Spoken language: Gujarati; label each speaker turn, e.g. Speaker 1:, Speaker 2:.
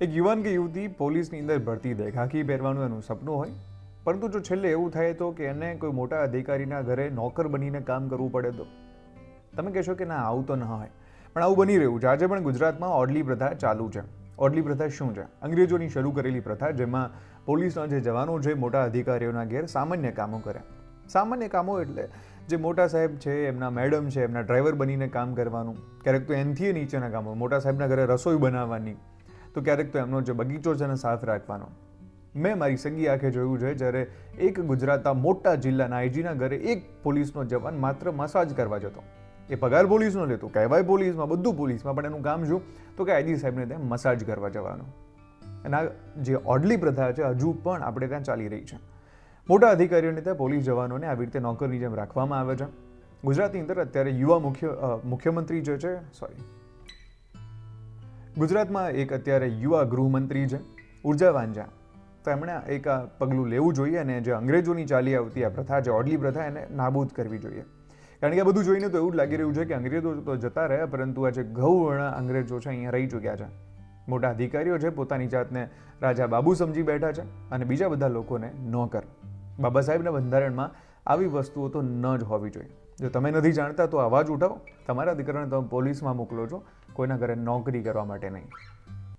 Speaker 1: એક યુવાન કે યુવતી પોલીસની અંદર ભરતી દે ખાખી પહેરવાનું એનું સપનું હોય. પરંતુ જો છેલ્લે એવું થાય તો કે એને કોઈ મોટા અધિકારીના ઘરે નોકર બનીને કામ કરવું પડે તો? તમે કહેશો કે ના, આવું તો ન હોય. પણ આવું બની રહ્યું છે. આજે પણ ગુજરાતમાં ઓડલી પ્રથા ચાલુ છે. ઓડલી પ્રથા શું છે? અંગ્રેજોની શરૂ કરેલી પ્રથા જેમાં પોલીસના જે જવાનો છે, મોટા અધિકારીઓના ઘેર સામાન્ય કામો કરે. સામાન્ય કામો એટલે જે મોટા સાહેબ છે, એમના મેડમ છે, એમના ડ્રાઈવર બનીને કામ કરવાનું. ક્યારેક તો એનથી નીચેના કામો. મોટા સાહેબના ઘરે રસોઈ બનાવવાની. તો ક્યારેક તો એમનો જે બગીચો છે એને સાફ રાખવાનો. મેં મારી સગી આંખે જોયું છે, જ્યારે એક ગુજરાતના મોટા જિલ્લાના આઈજીના ઘરે એક પોલીસનો જવાન માત્ર મસાજ કરવા જતો. એ પગાર પોલીસનો લેતો, કહેવાય પોલીસમાં, બધું પોલીસમાં, પણ એનું કામ શું? તો કે આઈજી સાહેબને ત્યાં મસાજ કરવા જવાનું. આ જે ઓડલી પ્રથા છે, હજુ પણ આપણે ત્યાં ચાલી રહી છે. મોટા અધિકારીઓને ત્યાં પોલીસ જવાનોને આવી રીતે નોકરની જેમ રાખવામાં આવે છે. ગુજરાતની અંદર અત્યારે યુવા મુખ્ય મુખ્યમંત્રી જે છે સોરી ગુજરાતમાં એક અત્યારે યુવા ગૃહમંત્રી છે, ઊર્જા વાંજા તો એમણે એક આ પગલું લેવું જોઈએ અને જે અંગ્રેજોની ચાલી આવતી આ પ્રથા છે, ઓડલી પ્રથા, એને નાબૂદ કરવી જોઈએ. કારણ કે આ બધું જોઈને તો એવું જ લાગી રહ્યું છે કે અંગ્રેજો તો જતા રહ્યા, પરંતુ આ જે ગૌવર્ણ અંગ્રેજો છે, અહીંયા રહી ચૂક્યા છે. મોટા અધિકારીઓ છે, પોતાની જાતને રાજા બાબુ સમજી બેઠા છે અને બીજા બધા લોકોને નોકર. બાબા સાહેબના બંધારણમાં આવી વસ્તુઓ તો ન જ હોવી જોઈએ. જો તમે નથી જાણતા, તો અવાજ ઉઠાવો. તમારા દીકરાને તમે પોલીસમાં મોકલો છો. કોઈના ઘરે નોકરી કરવા માટે નહીં.